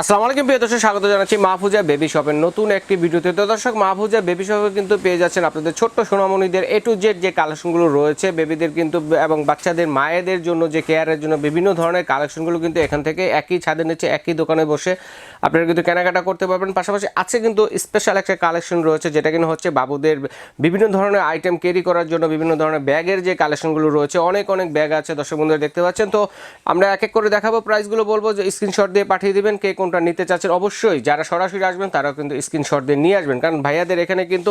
আসসালামু আলাইকুম, প্রিয় দর্শক, স্বাগত জানাচ্ছি মাহফুজা বেবি শপের নতুন একটি ভিডিওতে। তো দর্শক, মাহফুজা বেবি শপে কিন্তু পেয়ে যাচ্ছেন আপনাদের ছোট্ট সোনামণিদের এ টু জেড যে কালেকশনগুলো রয়েছে, বেবিদের কিন্তু এবং বাচ্চাদের, মায়েদের জন্য যে কেয়ারের জন্য বিভিন্ন ধরনের কালেকশনগুলো কিন্তু এখান থেকে একই ছাদের নিচে, একই দোকানে বসে আপনারা কিন্তু কেনাকাটা করতে পারবেন। পাশাপাশি আছে কিন্তু স্পেশাল একটা কালেকশন রয়েছে, যেটা কিন্তু হচ্ছে বাবুদের বিভিন্ন ধরনের আইটেম ক্যারি করার জন্য বিভিন্ন ধরনের ব্যাগের যে কালেকশনগুলো রয়েছে, অনেক অনেক ব্যাগ আছে দর্শক বন্ধুরা দেখতে পাচ্ছেন। তো আমরা এক এক করে দেখাবো প্রাইসগুলো বলব, যে স্ক্রিনশট দিয়ে পাঠিয়ে দিবেন, কে কোনটা নিতে চাচ্ছেন, অবশ্যই। যারা সরাসরি আসবেন, তারাও কিন্তু স্ক্রিনশট দিয়ে নিয়ে আসবেন। কারণ ভাইয়াদের এখানে কিন্তু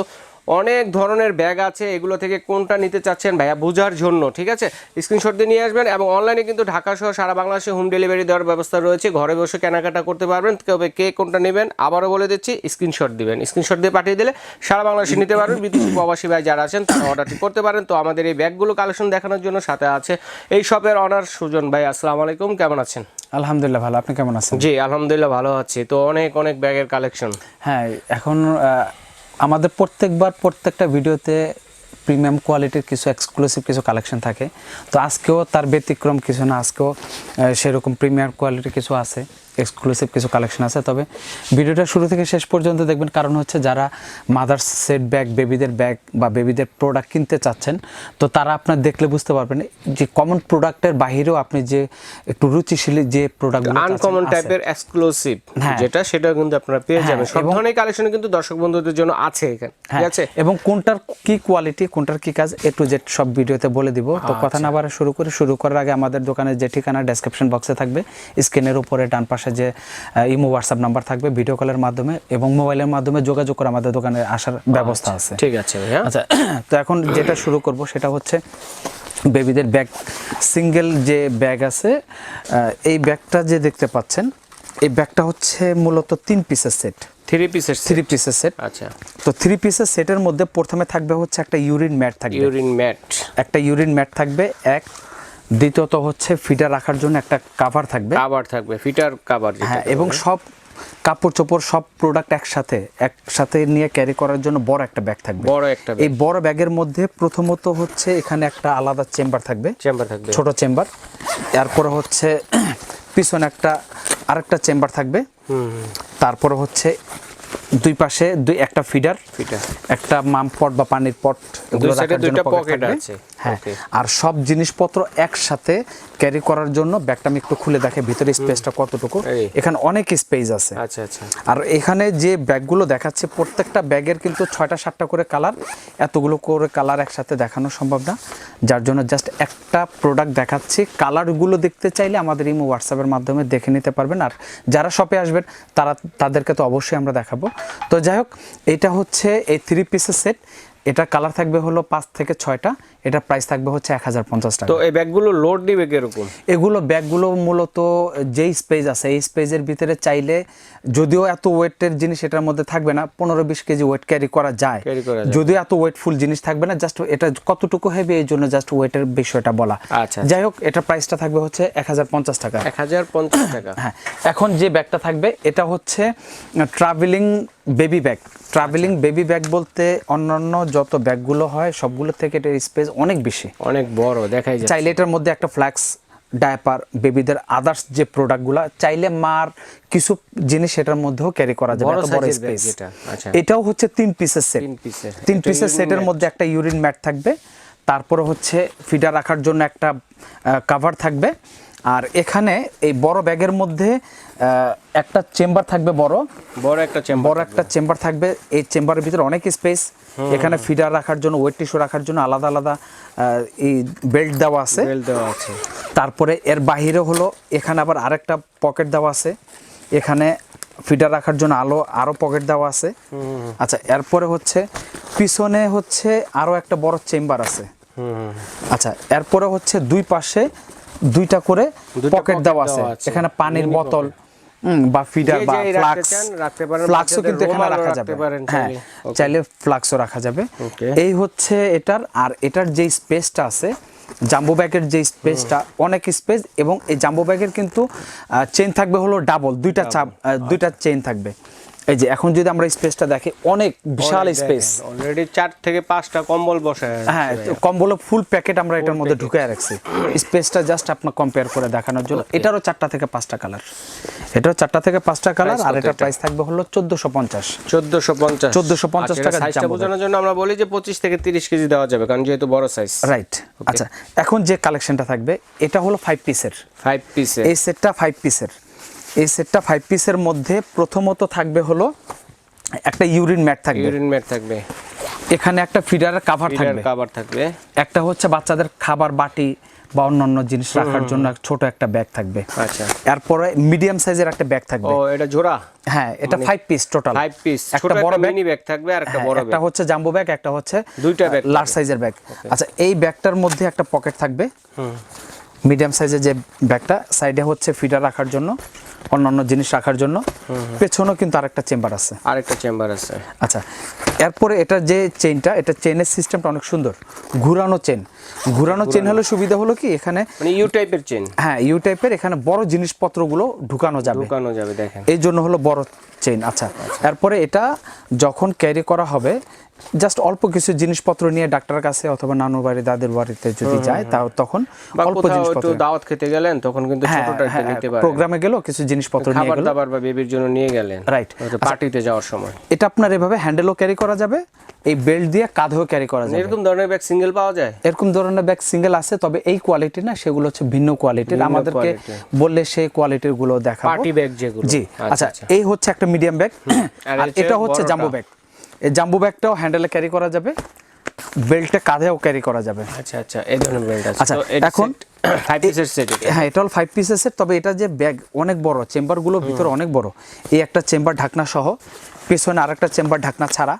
অনেক ধরনের ব্যাগ আছে, এগুলো থেকে কোনটা নিতে চাচ্ছেন ভাইয়া বোঝার জন্য, ঠিক আছে? স্ক্রিনশট দিয়ে নিয়ে আসবেন এবং অনলাইনে কিন্তু ঢাকা সহ সারা বাংলাদেশে হোম ডেলিভারি দেওয়ার ব্যবস্থা রয়েছে। ঘরে বসে কেনাকাটা করতে পারবেন, তবে কে কোনটা নেবেন আবারও বলে দিচ্ছি স্ক্রিনশট দিবেন। স্ক্রিনশট দিয়ে পাঠিয়ে দিলে সারা বাংলাদেশে নিতে পারবেন। বিদেশি প্রবাসী ভাই যারা আছেন, তারা অর্ডারটি করতে পারেন। তো আমাদের এই ব্যাগগুলো কালেকশন দেখানোর জন্য সাথে আছে এই শপের অনার সুজন ভাই, আসসালামু আলাইকুম, কেমন আছেন? আলহামদুলিল্লাহ ভালো। আপনি কেমন আছেন? জি আলহামদুলিল্লাহ ভালো আছি। তো অনেক অনেক ব্যাগের কালেকশন হ্যাঁ এখন আমাদের প্রত্যেকবার প্রত্যেকটা ভিডিওতে প্রিমিয়াম কোয়ালিটির কিছু এক্সক্লুসিভ কিছু কালেকশন থাকে। তো আজকেও তার ব্যতিক্রম কিছু না আজকেও সেরকম প্রিমিয়াম কোয়ালিটির কিছু আছে। এক্সক্লুসিভ কিছু কালেকশন আছে। তবে ভিডিওটা শুরু থেকে শেষ পর্যন্ত দেখবেন কারণ হচ্ছে যারা মাদার সেট ব্যাগ বেবিদের ব্যাগ বা বেবিদের প্রোডাক্ট কিনতে চাচ্ছেন তো তারা আপনার দেখলে বুঝতে পারবেন যে কমন প্রোডাক্টের বাহিরেও আপনি যে একটু রুচিশীল যে প্রোডাক্টগুলো আনকমন টাইপের এক্সক্লুসিভ হ্যাঁ। যেটা সেটা কিন্তু আপনারা পেয়ে হ্যাঁ, যাবেন সব এবং- ধরনের কালেকশন কিন্তু দর্শক বন্ধুদের জন্য আছে এখানে ঠিক হ্যাঁ, আছে? এবং কোনটার কি কোয়ালিটি কোনটার কি কাজ এ টু জেড সব ভিডিওতে বলে দিব। তো কথা আচ্ছা। না বাড়া শুরু করে। শুরু করার আগে আমাদের দোকানের যে ঠিকানা ডেসক্রিপশন বক্সে থাকবে স্ক্রিনের উপরে ডান পাশে যে ইমো হোয়াটসঅ্যাপ নাম্বার থাকবে ভিডিও কলের মাধ্যমে এবং মোবাইলের মাধ্যমে যোগাযোগ করে আমাদের দোকানে আসার ব্যবস্থা আছে। ঠিক আছে আচ্ছা তো এখন যেটা শুরু করব সেটা হচ্ছে বেবিদের ব্যাগ সিঙ্গেল যে ব্যাগ আছে এই ব্যাগটা যে দেখতে পাচ্ছেন এই ব্যাগটা হচ্ছে মূলত তিন পিসের সেট থ্রি পিসের থ্রি পিসের সেট আচ্ছা। তো থ্রি পিসের সেটের মধ্যে প্রথমে থাকবে হচ্ছে একটা ইউরিন ম্যাট থাকবে। ইউরিন ম্যাট একটা ইউরিন ম্যাট থাকবে এক দ্বিতীয়ত হচ্ছে ফিডার রাখার জন্য একটা কাভার থাকবে। কাভার থাকবে ফিটার কাভার হ্যাঁ এবং সব কাপড় চোপড় সব প্রোডাক্ট একসাথে একসাথে নিয়ে ক্যারি করার জন্য বড় একটা ব্যাগ থাকবে। বড় একটা এই বড় ব্যাগের মধ্যে প্রথমত হচ্ছে এখানে একটা আলাদা চেম্বার থাকবে। চেম্বার থাকবে। ছোট চেম্বার এরপরে হচ্ছে পিছনে একটা আরেকটা চেম্বার থাকবে। তারপরে হচ্ছে দুই পাশে দুই একটা ফিডার ফিটার একটা মাম পট বা পানির পট রাখার জন্য দুইটা pocket আছে। হ্যাঁ আর সব জিনিসপত্র একসাথে ক্যারি করার জন্য ব্যাগটা আমি একটু খুলে দেখে ভিতরে স্পেসটা কতটুকু। এখানে অনেক স্পেস আছে। আচ্ছা আচ্ছা। আর এখানে যে ব্যাগগুলো দেখাচ্ছে প্রত্যেকটা ব্যাগের কিন্তু ছয়টা সাতটা করে কালার এতগুলো করে কালার একসাথে দেখানো সম্ভব না। যার জন্য জাস্ট একটা প্রোডাক্ট দেখাচ্ছি। কালারগুলো দেখতে চাইলে আমাদের ইমো হোয়াটসঅ্যাপের মাধ্যমে দেখে নিতে পারবেন। আর যারা শপে আসবেন তারা তাদেরকে তো অবশ্যই আমরা দেখাবো। তো যাই হোক এটা হচ্ছে এই থ্রি পিসের সেট এটা কালার থাকবে হলো পাঁচ থেকে ছয়টা। এটা প্রাইস থাকবে হচ্ছে এক হাজার পঞ্চাশ টাকা। তো এই ব্যাগগুলো লোড দিবে কীরকম? এগুলো ব্যাগগুলো মূলত যেই স্পেস আছে এই স্পেসের ভিতরে চাইলে যদিও এত ওয়েটের জিনিস এটার মধ্যে থাকবে না পনেরো বিশ কেজি ওয়েট ক্যারি করা যায়। Carry করা যায়। যদিও এত ওয়েটফুল জিনিস থাকবে না জাস্ট এটা কতটুকু হবে এই জন্য জাস্ট ওয়েটের বিষয়টা বলা। আচ্ছা। যাই হোক এটা প্রাইসটা থাকবে হচ্ছে এক হাজার পঞ্চাশ টাকা। এক হাজার পঞ্চাশ টাকা। হ্যাঁ এখন যে ব্যাগটা থাকবে এটা হচ্ছে travelling baby bag travelling baby bag বলতে অন্যান্য যত ব্যাগগুলো হয় সবগুলো থেকে এটার স্পেস অনেক বেশি। অনেক বড় দেখাই যায় চাইলে এটার মধ্যে একটা ফ্ল্যাক্স ডায়াপার বেবিদের আদার্স যে প্রোডাক্টগুলো চাইলে মার কিছু জিনিস এটার মধ্যেও ক্যারি করা যাবে এত বড় স্পেস আচ্ছা। এটাও হচ্ছে তিন পিসের সেট। তিন পিসের সেটের মধ্যে একটা ইউরিন ম্যাট থাকবে। তারপরে হচ্ছে ফিডার রাখার জন্য একটা কাভার থাকবে। আর এখানে এই বড় ব্যাগের মধ্যে একটা চেম্বার থাকবে বড়। বড় একটা চেম্বার বড় একটা চেম্বার থাকবে। এই চেম্বারের ভিতরে অনেক স্পেস এখানে ফিডার রাখার জন্য ওয়েট টিস্যু রাখার জন্য আলাদা আলাদা এই বেল্ট দেওয়া আছে। বেল্ট দেওয়া আছে। তারপরে এর বাইরে হলো এখানে আবার আরেকটা পকেট দেওয়া আছে। এখানে ফিডার রাখার জন্য আলো আরও পকেট দেওয়া আছে। আচ্ছা এরপরে হচ্ছে পিছনে হচ্ছে আরও একটা বড় চেম্বার আছে। আচ্ছা এরপরে হচ্ছে দুই পাশে দুইটা করে পকেট দেওয়া আছে। এখানে পানির বোতল বা ফিডার বা ফ্লাক্স। ফ্লাক্সও কিন্তু এখানে রাখা যাবে। হ্যাঁ চাইলে। ফ্লাক্সও রাখা যাবে। এই হচ্ছে এটার আর এটার যে স্পেসটা আছে জাম্বো ব্যাগের যে স্পেসটা অনেক স্পেস এবং এই জাম্বো ব্যাগের কিন্তু চেন থাকবে হলো ডাবল দুইটা চাপ দুইটা চেন থাকবে। এই যে এখন যদি আমরা স্পেসটা দেখি অনেক বিশাল স্পেস অলরেডি চার থেকে পাঁচটা কম্বল বসে হ্যাঁ কম্বল ফুল প্যাকেট আমরা এটার মধ্যে ঢুকে রাখছি। স্পেসটা জাস্ট আপনার কম্পেয়ার করে দেখানোর জন্য। এটারও চারটা থেকে পাঁচটা কালার এটারও চারটা থেকে পাঁচটা কালার আর এটার প্রাইস থাকবে হলো চোদ্দোশো পঞ্চাশ। 1450 1450 আচ্ছা, টাকা সাইজটা বোঝানোর জন্য আমরা বলি যে 25 থেকে 30 কেজি দেওয়া যাবে কারণ যেহেতু বড় সাইজ রাইট আচ্ছা এখন যে কালেকশনটা থাকবে এটা হলো ফাইভ পিসের 5 পিসে এই সেটটা ফাইভ পিসের এই সেটটা ফাইভ পিসের মধ্যে প্রথমত থাকবে হলো একটা ইউরিন ম্যাট থাকবে। ইউরিন ম্যাট থাকবে। এখানে একটা ফিডারের কাভার ফিডার থাকবে। কভার থাকবে। একটা হচ্ছে বাচ্চাদের খাবার বাটি বা অন্যান্য জিনিস রাখার জন্য ছোট একটা ব্যাগ থাকবে। আচ্ছা। এরপরে মিডিয়াম সাইজের একটা ব্যাগ থাকবে। ও এটা জোড়া? হ্যাঁ এটা ফাইভ পিস টোটাল 5 পিস একটা বড় ব্যাগ মিনি ব্যাগ থাকবে আর একটা হ্যাঁ, বড় একটা হচ্ছে জাম্বো ব্যাগ একটা হচ্ছে দুইটা bag লার্জ সাইজের ব্যাগ আচ্ছা এই ব্যাগটার মধ্যে একটা পকেট থাকবে। হুম। মিডিয়াম সাইজের যে ব্যাগটা সাইডে হচ্ছে ফিডার রাখার জন্য। অন্যান্য জিনিস রাখার জন্য। পেছনেও কিন্তু আরেকটা চেম্বার আছে। আরেকটা চেম্বার আছে। আচ্ছা এরপরে এটা যে চেনটা এটা চেনের সিস্টেমটা অনেক সুন্দর। ঘুরানো চেন ঘুরানো চেন হলে সুবিধা হলো কি? এখানে মানে ইউ টাইপের চেন হ্যাঁ ইউ টাইপের এখানে বড় জিনিসপত্রগুলো ঢুকানো যাবে। ঢুকানো যাবে দেখেন। এই জন্য হলো বড় চেইন আচ্ছা এরপরে এটা যখন ক্যারি করা হবে জাস্ট অল্প কিছু জিনিসপত্র নিয়ে ডাক্তারের কাছে অথবা নানুর বাড়ি দাদির বাড়িতে যদি যায় তাও তখন অল্প জিনিসপত্র দাওয়াত খেতে গেলেন তখন কিন্তু হ্যাঁ ছোটটা হ্যাঁ নিতে পারেন। প্রোগ্রামে গেলেও কিছু জিনিসপত্র নিয়ে গেল খাবার দাবার বা বেবির জন্য নিয়ে গেলেন। Right. আচ্ছা। পার্টিতে যাওয়ার সময়। এটা আপনার এভাবে হ্যান্ডেলও ক্যারি করা যাবে এই বেল্ট দিয়ে কাঁধেও ক্যারি করা যাবে। এরকম ধরনের ব্যাগ সিঙ্গেল পাওয়া যায়? এরকম ধরনের ব্যাগ সিঙ্গেল আছে তবে এই কোয়ালিটি না সেগুলো হচ্ছে ভিন্ন কোয়ালিটির আমাদেরকে বললে সেই কোয়ালিটিরগুলো দেখাবো। পার্টি ব্যাগ যেগুলো। জি আচ্ছা এই হচ্ছে একটা মিডিয়াম ব্যাগ আর এটা হচ্ছে। জাম্বো ব্যাগ এই জাম্বু ব্যাগটাও হ্যান্ডেলে ক্যারি করা যাবে বেল্টটা কাঁধেও ক্যারি করা যাবে। আচ্ছা আচ্ছা এই ধরনের বেল্ট আছে। আচ্ছা, এটা এখন- ফাইভ পিসের সেট হ্যাঁ এটা হল ফাইভ পিসেসের তবে এটা যে ব্যাগ অনেক বড় চেম্বারগুলো ভিতরে অনেক বড় এই একটা চেম্বার ঢাকনা সহ পেছনে আরেকটা চেম্বার ঢাকনা ছাড়া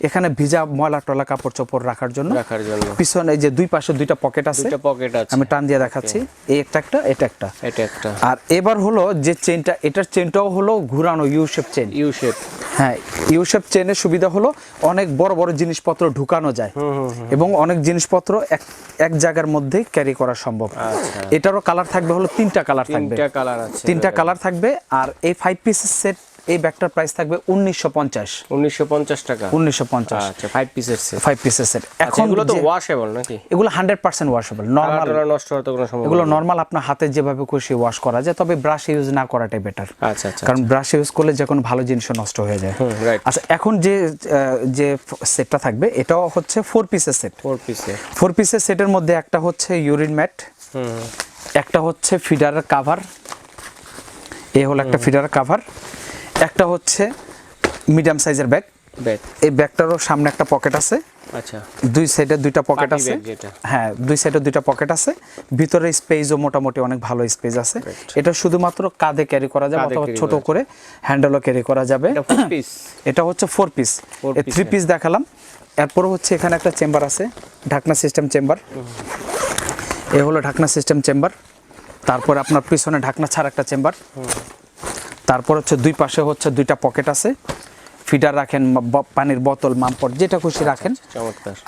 এখানে ভিজা ময়লা টলা কাপড় চোপড় রাখার জন্য। রাখার জন্য। পিছনে যে দুই পাশে দুইটা পকেট আছে দুটো পকেট আছে। আমি টান দিয়ে দেখাচ্ছি। এই একটা একটা এটা একটা। এটা একটা। আর এবার হলো যে চেনটা এটার চেনটাও হলো ঘুরানো U shape chain. U shape হ্যাঁ ইউ শেপ চেনের সুবিধা হলো অনেক বড় বড় জিনিসপত্র ঢুকানো যায়। এবং অনেক জিনিসপত্র এক এক জায়গার মধ্যে ক্যারি করা সম্ভব। এটারও কালার থাকবে হলো তিনটা কালার থাকবে। তিনটা কালার আছে তিনটা কালার থাকবে আর এই ফাইভ পিসের সেট এই ব্যাগটার প্রাইস থাকবে উনিশশো পঞ্চাশ। উনিশশো পঞ্চাশ টাকা। উনিশশো পঞ্চাশ। আচ্ছা ফাইভ পিসের সেট ফাইভ পিসের সেট এখন এগুলো তো ওয়াশেবল নাকি? এগুলো হান্ড্রেড পার্সেন্ট ওয়াশেবল নর্মাল নষ্ট হওয়ার তো কোনো এগুলো নর্মাল আপনার হাতে যেভাবে খুশি ওয়াশ করা যায় তবে ব্রাশ ইউজ না করাটাই বেটার আচ্ছা আচ্ছা কারণ ব্রাশ ইউজ করলে যে কোনো ভালো জিনিসও নষ্ট হয়ে যায়। আচ্ছা এখন যে যে সেটটা থাকবে এটাও হচ্ছে ফোর পিসের সেট ফোর পিসে ফোর পিসের সেটের মধ্যে একটা হচ্ছে ইউরিন ম্যাট একটা হচ্ছে ফিডারের কাভার এ হলো একটা ফিডারের কাভার একটা হচ্ছে মিডিয়াম সাইজের ব্যাগ। ব্যাগ। এই ব্যাগটারও সামনে একটা পকেট আছে। আচ্ছা। দুই সাইডে দুইটা পকেট আছে। হ্যাঁ দুই সাইডে দুইটা পকেট আছে। ভিতরে স্পেসও মোটামুটি অনেক ভালো স্পেস আছে। এটা শুধুমাত্র কাঁধে ক্যারি করা যাবে অথবা ছোট করে হ্যান্ডেলও ক্যারি করা যাবে। এটা ফোর পিস এটা হচ্ছে ফোর পিস থ্রি পিস দেখালাম। এরপরে হচ্ছে এখানে একটা চেম্বার আছে ঢাকনা সিস্টেম চেম্বার এ হলো ঢাকনা সিস্টেম চেম্বার তারপর আপনার পিছনে ঢাকনা ছাড়া একটা চেম্বার তারপর হচ্ছে দুই পাশে হচ্ছে দুইটা পকেট আছে। ফিডার রাখেন পানির বোতল মামপট যেটা খুশি রাখেন।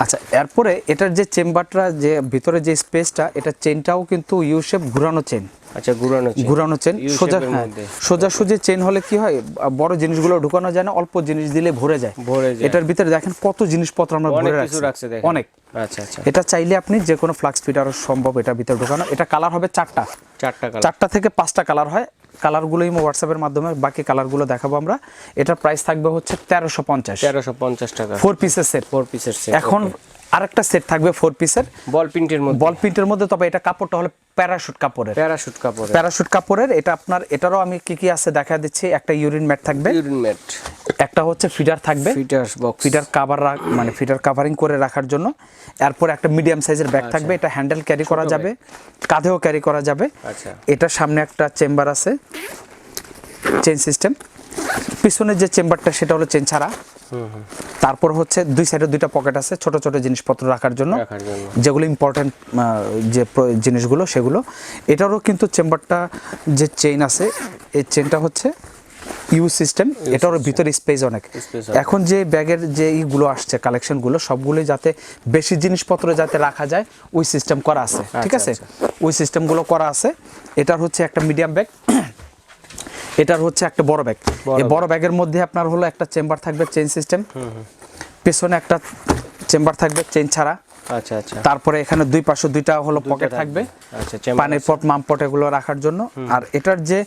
আচ্ছা এরপরে এটার যে চেম্বারটা যে ভিতরে যে স্পেসটা এটা চেনটাও কিন্তু ইউ শেপ ঘুরানো চেন আচ্ছা ঘুরানো ঘুরানো চেন সোজা হ্যাঁ মধ্যে। সোজাসুজি চেন হলে কি হয়? বড় জিনিসগুলো ঢুকানো যায় না অল্প জিনিস দিলে ভরে যায়। ভরে যায়। এটার ভিতরে দেখেন কত জিনিসপত্র আমরা ভরে রাখছি। অনেক। আচ্ছা আচ্ছা। এটা চাইলে আপনি যে কোনো ফ্লাক্স ফিটারও সম্ভব এটার ভিতরে ঢুকানো। এটা কালার হবে চারটা। চারটা কালার চারটা থেকে পাঁচটা কালার হয়। কালারগুলোই হোয়াটসঅ্যাপের মাধ্যমে বাকি কালারগুলো দেখাবো আমরা। এটার প্রাইস থাকবে হচ্ছে তেরোশো পঞ্চাশ। তেরোশো পঞ্চাশ টাকা। ফোর পিসের সেট ফোর পিসের সেট এখন আরেকটা সেট থাকবে ফোর পিসের বল প্রিন্টের মধ্যে। বল প্রিন্টের মধ্যে তবে এটা কাপড়টা হলো প্যারাশুট কাপড়ের। প্যারাশুট কাপড় প্যারাশুট কাপড়ের এটা আপনার এটারও আমি কি কি আছে দেখা দিচ্ছি একটা ইউরিন ম্যাট থাকবে। ইউরিন ম্যাট একটা হচ্ছে ফিডার থাকবে। ফিটার্স বক্স ফিডার কাভার মানে ফিডার কাভারিং করে রাখার জন্য। এরপর একটা মিডিয়াম সাইজের ব্যাগ থাকবে এটা হ্যান্ডেল ক্যারি করা যাবে কাঁধেও ক্যারি করা যাবে। আচ্ছা। এটা সামনে একটা চেম্বার আছে চেন সিস্টেম পিছনের যে চেম্বারটা সেটা হলো চেন ছাড়া। তারপর হচ্ছে দুই সাইডে দুইটা পকেট আছে ছোট ছোট জিনিসপত্র রাখার জন্য। যেগুলো ইম্পর্টেন্ট যে জিনিসগুলো সেগুলো। এটারও কিন্তু চেম্বারটা যে চেইন আছে এই চেনটা হচ্ছে ইউ সিস্টেম এটার ভিতরে স্পেস অনেক। এখন যে ব্যাগের যে ইগুলো আসছে কালেকশনগুলো সবগুলোই যাতে বেশি জিনিসপত্র যাতে রাখা যায় ওই সিস্টেম করা আছে। ঠিক আচ্ছা, আছে ওই সিস্টেমগুলো করা আছে। এটার হচ্ছে একটা মিডিয়াম ব্যাগ এটার হচ্ছে একটা বড় ব্যাগ এই বড় ব্যাগের মধ্যে আপনার হলো একটা চেম্বার থাকবে চেন সিস্টেম পেছনে একটা চেম্বার থাকবে চেন ছাড়া। আচ্ছা আচ্ছা। তারপরে এখানে দুই পাশে দুইটা হলো পকেট থাকবে। আচ্ছা পানির পট মাম পট এগুলো রাখার জন্য। আর এটার যে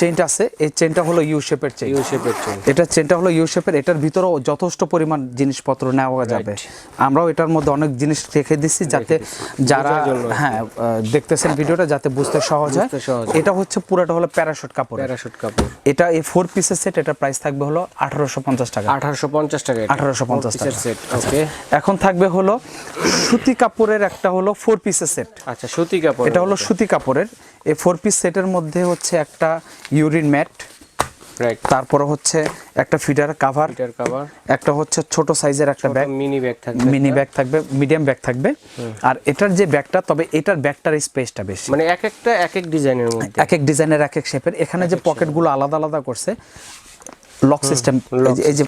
চেইনটা আছে এই চেইনটা হলো ইউ শেপের চেইন ইউ শেপের চেন এটা চেনটা হলো ইউ শেপের এটার ভিতরেও যথেষ্ট পরিমাণ জিনিসপত্র নেওয়া যাবে। আমরাও এটার মধ্যে অনেক জিনিস রেখে দিচ্ছি যাতে যারা হ্যাঁ দেখতেছেন ভিডিওটা যাতে বুঝতে সহজ হয়। এটা হচ্ছে পুরোটা হলো প্যারাশুট কাপড় প্যারাশুট কাপড়। এটা এই ফোর পিসের সেট এটা প্রাইস থাকবে হলো আঠারোশো পঞ্চাশ টাকা। আঠারোশো পঞ্চাশ টাকা। 1850 টাকা। সেট ওকে এখন থাকবে হলো সুতি কাপড়ের একটা হলো ফোর পিসের সেট আচ্ছা সুতি কাপড় এটা হলো সুতি কাপড়ের। এই ফোর পিস সেটের মধ্যে হচ্ছে একটা ইউরিন ম্যাট তারপরে হচ্ছে একটা ফিডার কাভার এটার কভার একটা হচ্ছে ছোট সাইজের একটা ব্যাগ মিনি ব্যাগ থাকবে মিনি ব্যাগ থাকবে মিডিয়াম ব্যাগ থাকবে। আর এটার যে ব্যাগটা তবে এটার ব্যাগটার স্পেসটা বেশি। মানে এক একটা এক এক ডিজাইনের মধ্যে। এক এক ডিজাইনের এক এক শেপের এখানে যে পকেটগুলো আলাদা আলাদা করছে লক সিস্টেম এই যে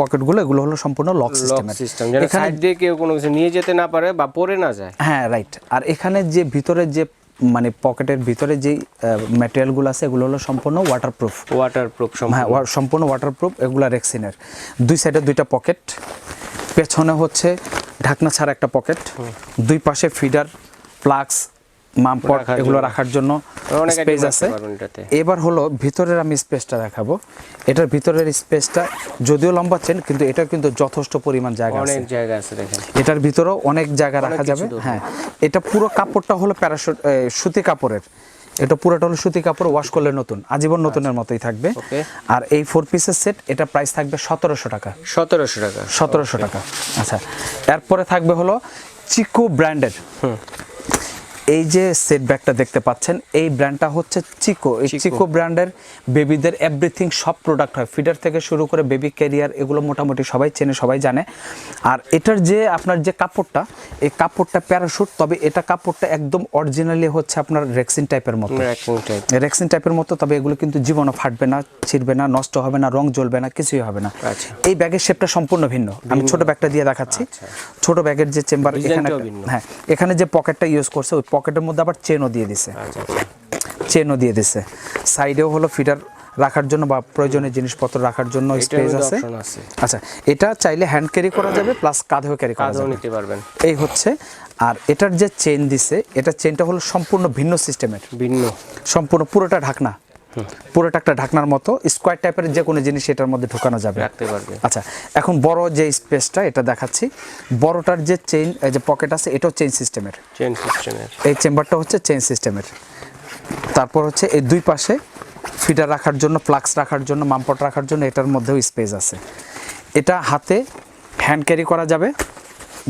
পকেটগুলো এগুলো হলো সম্পূর্ণ লক সিস্টেম এখানে সাইড দিয়ে কেউ কোনো কিছু নিয়ে যেতে না পারে বা পরে না যায়। হ্যাঁ রাইট আর এখানে যে ভিতরে যে মানে পকেটের ভিতরে যে ম্যাটেরিয়ালগুলো আছে এগুলো হলো সম্পূর্ণ ওয়াটারপ্রুফ ওয়াটারপ্রুফ হ্যাঁ সম্পূর্ণ ওয়াটারপ্রুফ এগুলো রেক্সিনের দুই সাইডে দুইটা পকেট পেছনে হচ্ছে ঢাকনা ছাড়া একটা পকেট দুই পাশে ফিডার প্লাগস মামপট এগুলো রাখার জন্য স্পেস আছে। এবার হলো ভিতরের আমি স্পেসটা দেখাবো। এটার ভিতরের স্পেসটা যদিও লম্বা চেন কিন্তু এটা কিন্তু যথেষ্ট পরিমাণ জায়গা আছে। অনেক জায়গা আছে দেখেন। এটার ভিতরেও অনেক জায়গা রাখা যাবে। হ্যাঁ এটা পুরো কাপড়টা হলো প্যারাশুট সুতি কাপড়ের। এটা পুরোটা হলো সুতি কাপড় ওয়াশ করলে নতুন আজীবন নতুনের মতোই থাকবে। আর এই ফোর পিসের সেট এটা প্রাইস থাকবে সতেরোশো টাকা। সতেরোশো টাকা। সতেরোশো টাকা। আচ্ছা এরপরে থাকবে হলো চিকু ব্র্যান্ডের এই যে সেট ব্যাগটা দেখতে পাচ্ছেন এই ব্র্যান্ডটা হচ্ছে চিকো এই চিকো ব্র্যান্ডের বেবিদের এভরিথিং সব প্রোডাক্ট হয়। ফিডার থেকে শুরু করে বেবি ক্যারিয়ার এগুলো মোটামুটি সবাই চেনে সবাই জানে। আর এটার যে আপনার যে কাপড়টা এই কাপড়টা প্যারাশুট তবে এটা কাপড়টা একদম অরিজিনালি হচ্ছে আপনার রেক্সিন টাইপের মতো। রেক্সিন টাইপের মতো তবে এগুলো কিন্তু জীবনও ফাটবে না ছিড়বে না নষ্ট হবে না রং জ্বলবে না কিছুই হবে না। আচ্ছা। এই ব্যাগের শেপটা সম্পূর্ণ ভিন্ন। আমি ছোট ব্যাগটা দিয়ে দেখাচ্ছি। ছোট ব্যাগের যে চেম্বার এখানে। হ্যাঁ এখানে যে পকেটটা ইউজ করছে ওই পকেটের মধ্যে আবার চেনও দিয়ে দিছে। আচ্ছা আচ্ছা। চেনও দিয়ে দিছে। সাইডেও হলো ফিটার রাখার জন্য বা প্রয়োজনীয় জিনিসপত্র রাখার জন্য স্পেস আছে। আচ্ছা এটা চাইলে হ্যান্ড ক্যারি করা যাবে প্লাস কাঁধেও ক্যারি করা যাবে। নিতে পারবেন। এই হচ্ছে। আর এটার যে চেন দিছে এটা চেনটা হলো সম্পূর্ণ ভিন্ন সিস্টেমের ভিন্ন। সম্পূর্ণ পুরোটা ঢাকনা। পুরোটা একটা ঢাকনার মতো স্কোয়ার টাইপের যে কোনো জিনিস এটার মধ্যে ঢোকানো যাবে। রাখতে পারবে। আচ্ছা এখন বড় যে স্পেসটা এটা দেখাচ্ছি। বড়টার যে চেইন যে পকেট আছে এটাও চেইন সিস্টেমের চেন সিস্টেমের এই চেম্বারটা হচ্ছে চেইন সিস্টেমের তারপর হচ্ছে এই দুই পাশে ফিডার রাখার জন্য ফ্লাক্স রাখার জন্য মামপট রাখার জন্য এটার মধ্যেও স্পেস আছে। এটা হাতে হ্যান্ড ক্যারি করা যাবে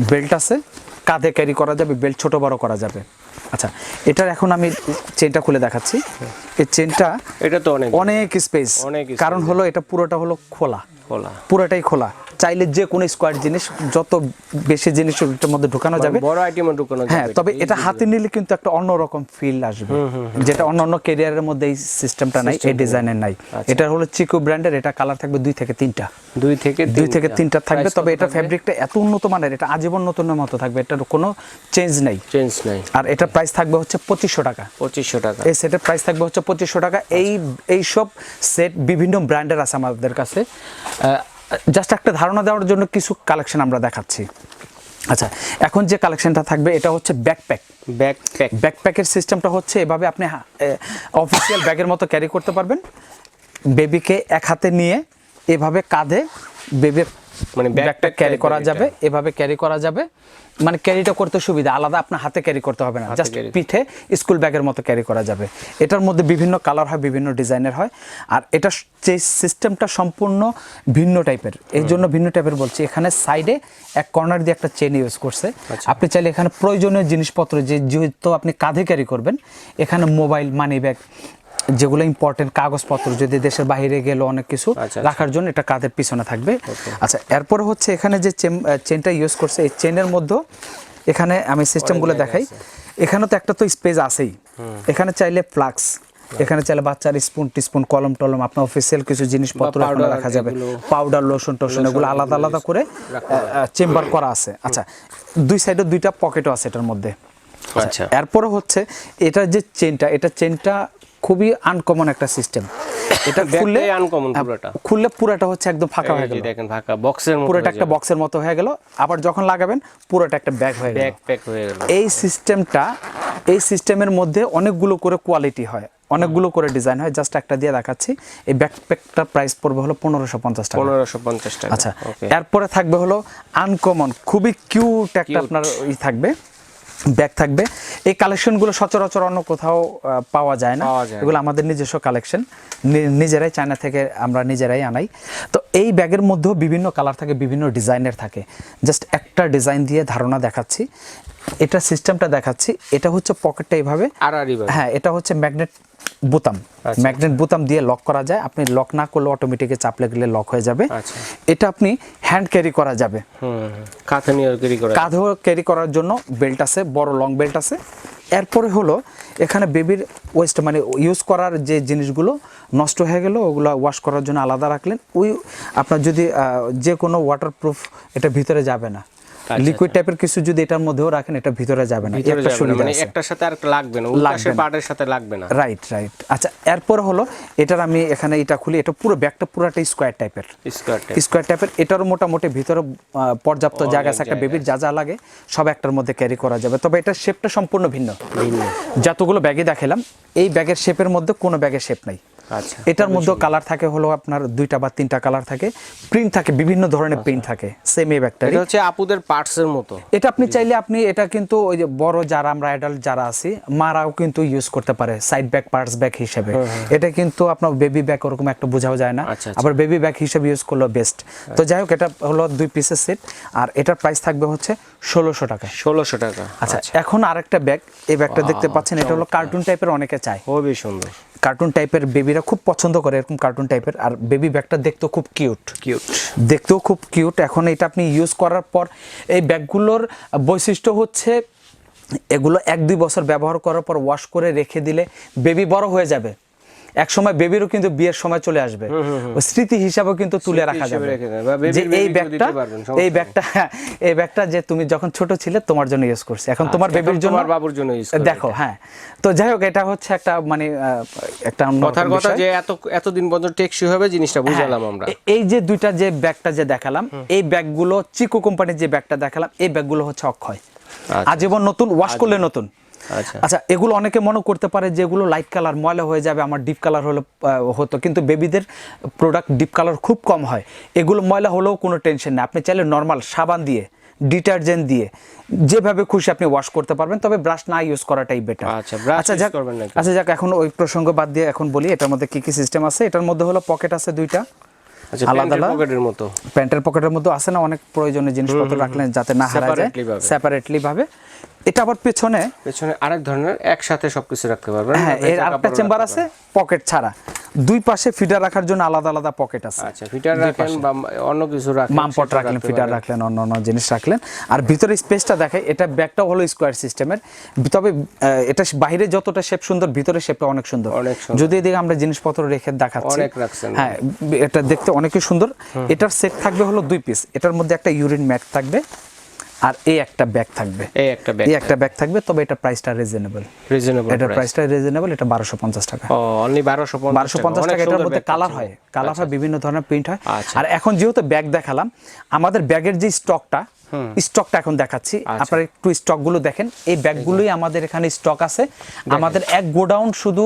বেল্ট আছে কাঁধে ক্যারি করা যাবে বেল্ট ছোট বড় করা যাবে। আচ্ছা এটার এখন আমি চেনটা খুলে দেখাচ্ছি। এই চেনটা এটা তো অনেক অনেক স্পেস অনেক কারণ হলো এটা পুরোটা হলো খোলা খোলা। পুরোটাই খোলা। চাইলে যে কোনো স্কোয়ার জিনিস যত বেশি জিনিস মধ্যে ঢোকানো যাবে। বড় আইটেমও ঢুকানো হ্যাঁ তবে এটা হাতে নিলে কিন্তু একটা অন্যরকম ফিল আসবে। যেটা অন্য অন্য ক্যারিয়ারের মধ্যে এই সিস্টেমটা নাই এই ডিজাইনের নাই। আচ্ছা। এটা হলো চিকো ব্র্যান্ডের এটা কালার থাকবে দুই থেকে তিনটা। দুই থেকে দুই থেকে তিনটা থাকবে তবে এটা? ফ্যাব্রিকটা এত উন্নত মানের এটা আজীবন নতুনের মতো থাকবে এটার কোনো চেঞ্জ নেই। চেঞ্জ নাই। আর এটার প্রাইস থাকবে হচ্ছে পঁচিশশো টাকা। পঁচিশশো টাকা। এই সেটের প্রাইস থাকবে হচ্ছে পঁচিশশো টাকা। এই এই সব সেট বিভিন্ন ব্র্যান্ডের আছে আমাদের কাছে। জাস্ট একটা ধারণা দেওয়ার জন্য কিছু কালেকশন আমরা দেখাচ্ছি। আচ্ছা এখন যে কালেকশনটা থাকবে এটা হচ্ছে ব্যাকপ্যাক ব্যাকপ্যাক ব্যাকপ্যাকের সিস্টেমটা হচ্ছে এভাবে আপনি অফিসিয়াল ব্যাগের মতো ক্যারি করতে পারবেন। বেবিকে এক হাতে নিয়ে এভাবে কাঁধে বেবি মানে ব্যাগটা ক্যারি করা যাবে এভাবে ক্যারি করা যাবে। মানে ক্যারিটা করতে সুবিধা আলাদা আপনার হাতে ক্যারি করতে হবে না জাস্ট পিঠে স্কুল ব্যাগের মতো ক্যারি করা যাবে। এটার মধ্যে বিভিন্ন কালার হয় বিভিন্ন ডিজাইনের হয় আর এটা যে সিস্টেমটা সম্পূর্ণ ভিন্ন টাইপের এই জন্য ভিন্ন টাইপের বলছি। এখানে সাইডে এক কর্নার দিয়ে একটা চেন ইউজ করছে। আচ্ছা। আপনি চাইলে এখানে প্রয়োজনীয় জিনিসপত্র যে যেহেতু আপনি কাঁধে ক্যারি করবেন এখানে মোবাইল মানি ব্যাগ যেগুলো ইম্পর্টেন্ট কাগজপত্র যদি দেশের বাইরে গেলে অনেক কিছু আচ্ছা, রাখার জন্য এটা কাঁধের পিছনে থাকবে। আচ্ছা এরপরে হচ্ছে এখানে যে চেনটা ইউজ করছে এই চেনের মধ্যে এখানে আমি সিস্টেমগুলো দেখাই। এখানে তো একটা তো স্পেস আছেই। এখানে চাইলে ফ্লাক্স এখানে চাইলে বাচ্চার স্পুন টিস্পুন কলম টলম আপনার অফিসিয়াল কিছু জিনিসপত্র এখানে রাখা যাবে। পাউডার লোশন টোশন এগুলো আলাদা আলাদা করে চেম্বার করা আছে। আচ্ছা দুই সাইডে দুইটা পকেটও আছে এটার মধ্যে। আচ্ছা। এরপরে হচ্ছে এটা যে চেনটা এটা চেনটা খুবই আনকমন একটা সিস্টেম এটা খুললে আনকমন পুরোটা। খুললে পুরোটা হচ্ছে একদম ফাঁকা হয়ে এই গেল। দেখেন ফাঁকা বক্সের মতো পুরোটা একটা বক্সের মতো হয়ে গেল। আবার যখন লাগাবেন পুরোটা একটা ব্যাগ হয়ে গেল। ব্যাক প্যাক হয়ে গেল। এই সিস্টেমটা এই সিস্টেমের মধ্যে অনেকগুলো করে কোয়ালিটি হয়। অনেকগুলো করে ডিজাইন হয়। জাস্ট একটা দিয়ে দেখাচ্ছি। এই ব্যাকপ্যাকটার প্রাইস পড়বে হলো পনেরোশো পঞ্চাশ টাকা। পনেরোশো পঞ্চাশ টাকা। আচ্ছা এরপরে থাকবে হলো আনকমন খুবই কিউট একটা আপনার ই থাকবে। ব্যাগ থাকবে। এই কালেকশনগুলো সচরাচর অন্য কোথাও পাওয়া যায় না। এগুলো আমাদের নিজস্ব কালেকশন। নিজেরাই চায়না থেকে আমরা নিজেরাই আনাই। তো এই ব্যাগের মধ্যেও বিভিন্ন কালার থাকে বিভিন্ন ডিজাইনের থাকে। জাস্ট একটা ডিজাইন দিয়ে ধারণা দেখাচ্ছি। এটা সিস্টেমটা দেখাচ্ছি। এটা হচ্ছে পকেটটা এইভাবে। আর আর হ্যাঁ এটা হচ্ছে ম্যাগনেট বোতাম আচ্ছা। ম্যাগনেট বোতাম দিয়ে লক করা যায়। আপনি লক না করলে অটোমেটিকে চাপলে গেলে লক হয়ে যাবে। আচ্ছা। এটা আপনি হ্যান্ড ক্যারি করা যাবে। হুম ক্যারি করে ক্যারি করার জন্য বেল্ট আছে বড় লং বেল্ট আছে। এরপরে হলো এখানে বেবির ওয়েস্ট মানে ইউজ করার যে জিনিসগুলো নষ্ট হয়ে গেল ওগুলো ওয়াশ করার জন্য আলাদা রাখলেন। ওই আপনার যদি যে কোনো ওয়াটারপ্রুফ এটা ভিতরে যাবে না। লিকুইড টাইপের কিছু যদি এটার মধ্যেও রাখেন এটা ভিতরে যাবে না। একটা সুবিধা মানে একটার সাথে আর লাগবে না উল্টাশের পার্টের সাথে লাগবে না। রাইট রাইট আচ্ছা এরপর হলো এটার আমি এখানে এটা খুলি এটা পুরো ব্যাগটা পুরোটা স্কোয়ার টাইপের স্কোয়ারটা স্কোয়ার টাইপের এটারও মোটামুটি ভিতরে পর্যাপ্ত জায়গা আছে একটা বেবির যা যা লাগে সব একটার মধ্যে ক্যারি করা যাবে। তবে এটার শেপটা সম্পূর্ণ ভিন্ন। যতগুলো ব্যাগে দেখালাম এই ব্যাগের শেপের মধ্যে কোনো ব্যাগের শেপ নাই। আচ্ছা এটার মধ্যে কালার থাকে হলো আপনার দুইটা বা তিনটা কালার থাকে প্রিন্ট থাকে বিভিন্ন ধরনের প্রিন্ট থাকে সেম এই ব্যাগটারই এটা হচ্ছে আপুদের পার্টসের মতো। এটা আপনি চাইলে আপনি এটা কিন্তু ওই যে বড় যারা আমরা অ্যাডাল্ট যারা আছি মারাও কিন্তু ইউজ করতে পারে সাইড ব্যাগ পার্টস ব্যাগ হিসেবে। এটা কিন্তু আপনার বেবি ব্যাগ ওরকম একটা বোঝাও যায় না। আচ্ছা, আচ্ছা। আবার বেবি ব্যাগ হিসেবে ইউজ করলে বেস্ট তো যাই হোক এটা হলো দুই পিসের সেট আর এটার প্রাইস থাকবে হচ্ছে ষোলোশো টাকা। ষোলোশো টাকা। আচ্ছা এখন আরেকটা ব্যাগ এই ব্যাগটা দেখতে পাচ্ছেন এটা হলো কার্টুন টাইপের অনেকে চায়। খুবই সুন্দর। কার্টুন টাইপের বেবিরা খুব পছন্দ করে এরকম কার্টুন টাইপের আর বেবি ব্যাগটা দেখতেও খুব কিউট কিউট দেখতেও খুব কিউট এখন এটা আপনি ইউজ করার পর এই ব্যাগগুলোর বৈশিষ্ট্য হচ্ছে এগুলো এক দুই বছর ব্যবহার করার পর ওয়াশ করে রেখে দিলে বেবি বড় হয়ে যাবে। এক সময় বেবিরও কিন্তু বিয়ের সময় চলে আসবে। স্মৃতি হিসাবেও কিন্তু তুলে রাখা যাবে। যে এই ব্যাগটা এই ব্যাগটা এই ব্যাগটা যে তুমি যখন ছোট ছিলে তোমার জন্য ইউজ করছি। এখন তোমার আচ্ছা, বেবির জন্য তোমার বাবুর জন্য করবে দেখো হ্যাঁ। তো যাই হোক এটা হচ্ছে একটা মানে একটা কথার কথা যে এত এতদিন পর্যন্ত টেকসই হবে জিনিসটা বুঝালাম হ্যাঁ, আমরা এই যে দুইটা যে ব্যাগটা যে দেখালাম এই ব্যাগগুলো চিকো কোম্পানির যে ব্যাগটা দেখালাম এই ব্যাগগুলো হচ্ছে অক্ষয়। আচ্ছা। আজীবন নতুন ওয়াশ করলে নতুন। আচ্ছা। আচ্ছা এগুলো অনেকে মনে করতে পারে যে এগুলো লাইট কালার ময়লা হয়ে যাবে আমার ডিপ কালার হলো হতো। কিন্তু বেবিদের প্রোডাক্ট ডিপ কালার খুব কম হয়। এগুলো ময়লা হলেও কোনো টেনশন নেই। আপনি চাইলে নর্মাল সাবান দিয়ে ডিটারজেন্ট দিয়ে যেভাবে খুশি আপনি ওয়াশ করতে পারবেন। তবে ব্রাশ না ইউজ করাটাই বেটার আচ্ছা, brush যাক আচ্ছা যাক এখন ওই প্রসঙ্গ বাদ দিয়ে এখন বলি এটার মধ্যে কি কি সিস্টেম আছে? এটার মধ্যে হলো পকেট আছে দুইটা। আচ্ছা আলাদা? পকেটের মতো। প্যান্টের পকেটের মধ্যে আছে না অনেক প্রয়োজনীয় জিনিসপত্র রাখলেন যাতে না হারা যায়। সেপারেটলি ভাবে। এটা আবার পেছনে? পেছনে আরেক ধরনের একসাথে সবকিছু রাখতে পারবেন। হ্যাঁ এর আরেকটা চেম্বার আছে পকেট ছাড়া। দুই পাশে ফিডার রাখার জন্য আলাদা আলাদা পকেট আছে। আচ্ছা ফিটার রাখেন বা অন্য কিছু রাখেন মামপট রাখলেন ফিডার রাখলেন অন্য অন্য জিনিস রাখলেন। আর ভিতরে স্পেসটা দেখে এটা ব্যাগটা হলো স্কোয়ার সিস্টেমের। তবে এটা বাইরে যতটা শেপ সুন্দর ভিতরে শেপটা অনেক সুন্দর। অনেক সুন্দর। যদি এদিকে আমরা জিনিসপত্র রেখে দেখাচ্ছি অনেক রাখছেন। হ্যাঁ এটা দেখতে অনেকই সুন্দর। এটার সেট থাকবে হলো দুই পিস। এটার মধ্যে একটা ইউরিন ম্যাট থাকবে। আর এই একটা ব্যাগ থাকবে। এই একটা ব্যাগ এই একটা ব্যাগ থাকবে তবে এটা প্রাইসটা রিজনেবল রিজনেবল এটা প্রাইসটা রিজনেবল এটা বারোশো পঞ্চাশ টাকা। ও অনলি 1250 বারোশো পঞ্চাশ টাকা এটার মধ্যে কালার হয়। কালার হয় বিভিন্ন ধরনের প্রিন্ট হয়। আচ্ছা। আর এখন যেহেতু ব্যাগ দেখালাম আমাদের ব্যাগের যে স্টকটা স্টকটা এখন দেখাচ্ছি। আচ্ছা। আপনারা একটু স্টকগুলো দেখেন। এই ব্যাগগুলোই আমাদের এখানে স্টক আছে। আমাদের এক গোডাউন শুধু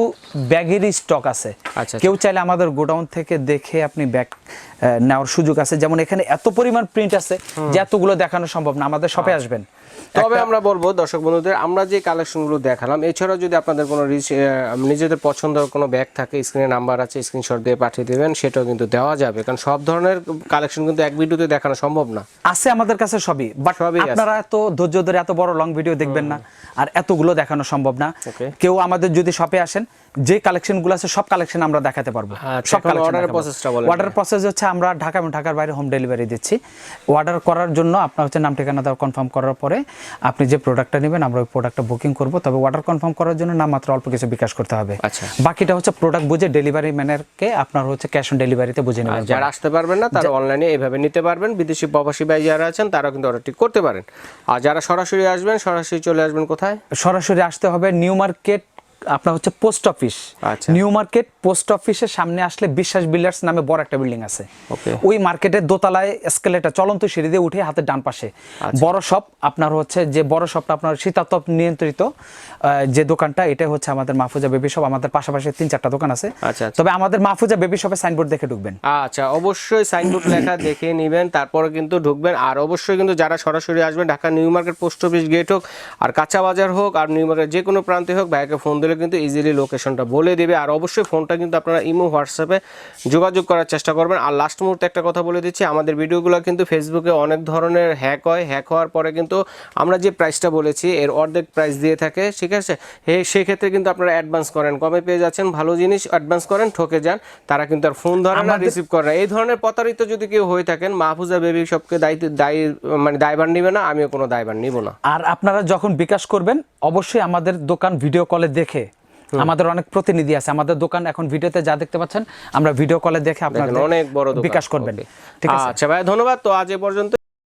ব্যাগেরই স্টক আছে। আচ্ছা। কেউ চাইলে আমাদের গোডাউন থেকে দেখে আপনি ব্যাগ নেওয়ার সুযোগ আছে। যেমন এখানে এত পরিমাণ প্রিন্ট আছে যে এতগুলো দেখানো সম্ভব না। আমাদের শপে আচ্ছা। আসবেন। তবে আমরা বলব দর্শক বন্ধুদের আমরা যে কালেকশনগুলো দেখালাম এছাড়াও যদি আপনাদের কোনো নিজেদের পছন্দের কোনো ব্যাগ থাকে স্ক্রিনে নাম্বার আছে স্ক্রিনশট দিয়ে পাঠিয়ে দেবেন সেটাও কিন্তু দেওয়া যাবে। কারণ সব ধরনের কালেকশন কিন্তু এক ভিডিওতে দেখানো সম্ভব না। আছে আমাদের কাছে সবই বাট। আপনারা এত ধৈর্য ধরে এত বড় লং ভিডিও দেখবেন না আর এতগুলো দেখানো সম্ভব না। কেউ আমাদের যদি শপে আসেন যে কালেকশনগুলো আছে সব কালেকশন আমরা দেখাতে পারব। আচ্ছা, সব order বলেন। অর্ডার প্রসেস হচ্ছে আমরা ঢাকা এবং ঢাকার বাইরে হোম ডেলিভারি দিচ্ছি। অর্ডার করার জন্য আপনার হচ্ছে নাম ঠিকানা দেওয়া কনফার্ম করার পরে আপনি যে প্রোডাক্টটা নেবেন আমরা ওই প্রোডাক্টটা বুকিং করব। তবে অর্ডার কনফার্ম করার জন্য নাম মাত্র অল্প কিছু বিকাশ করতে হবে। আচ্ছা। বাকিটা হচ্ছে প্রোডাক্ট বুঝে ডেলিভারি ম্যানারকে আপনার হচ্ছে ক্যাশ অন ডেলিভারিতে বুঝে নেবেন। যারা আসতে পারবেন না তারা অনলাইনে এইভাবে নিতে পারবেন। বিদেশি প্রবাসী ভাই যারা আছেন তারা কিন্তু অর্ডারটি করতে পারেন। আর যারা সরাসরি আসবেন সরাসরি চলে আসবেন কোথায়? সরাসরি আসতে হবে নিউ মার্কেট আপনার হচ্ছে পোস্ট অফিস। আচ্ছা। নিউ মার্কেট পোস্ট অফিসের সামনে আসলে বিশ্বাস বিল্ডার্স নামে বড় একটা বিল্ডিং আছে। ওই মার্কেটের দোতলায় এসকেলেটার চলন্ত সিঁড়ি দিয়ে উঠে হাতের ডান পাশে। আচ্ছা। বড় শপ আপনার হচ্ছে যে বড় শপটা আপনার শীতাতপ নিয়ন্ত্রিত যে দোকানটা এটা হচ্ছে আমাদের মাহফুজা বেবি শপ আমাদের পাশাপাশি তিন চারটা দোকান আছে। আচ্ছা, আচ্ছা। তবে আমাদের মাহফুজা বেবি শপে সাইনবোর্ড দেখে ঢুকবেন। আচ্ছা অবশ্যই সাইনবোর্ড লেখা দেখে নেবেন তারপরে কিন্তু ঢুকবেন। আর অবশ্যই কিন্তু যারা সরাসরি আসবেন Dhaka New Market post office gate হোক আর কাঁচা বাজার হোক আর নিউ মার্কেট যে কোনো প্রান্তে হোক ভাইকে ফোন দিলে কিন্তু ইজিলি লোকেশনটা বলে দেবে। আর অবশ্যই ফোনটা কিন্তু আপনারা ইমো হোয়াটসঅ্যাপে যোগাযোগ করার চেষ্টা করবেন। আর লাস্ট মুহূর্তে একটা কথা বলে দিচ্ছি আমাদের ভিডিওগুলো কিন্তু ফেসবুকে অনেক ধরনের হ্যাক হয়। হ্যাক হওয়ার পরে কিন্তু আমরা যে প্রাইসটা বলেছি এর অর্ধেক প্রাইস দিয়ে থাকে ঠিক আছে? সেক্ষেত্রে কিন্তু আপনারা অ্যাডভান্স করেন। কমে পেয়ে যাচ্ছেন ভালো জিনিস অ্যাডভান্স করেন ঠকে যান। তারা কিন্তু আর ফোন ধরে না রিসিভ করে না। এই ধরনের প্রতারিত যদি কেউ হয়ে থাকেন মাহফুজা বেবি সবকে দায়িত্ব দায়ী মানে দায়ভার নিবে না আমিও কোনো দায়ভার নিব না। আর আপনারা যখন বিকাশ করবেন অবশ্যই আমাদের দোকান ভিডিও কলে দেখে আমাদের অনেক প্রতিনিধি আছে। আমাদের দোকান এখন ভিডিওতে যা দেখতে পাচ্ছেন আমরা ভিডিও কলে দেখে আপনাদের অনেক বড় বিকাশ করবেন। ঠিক আছে? আচ্ছা ভাই ধন্যবাদ। তো আজ এ পর্যন্ত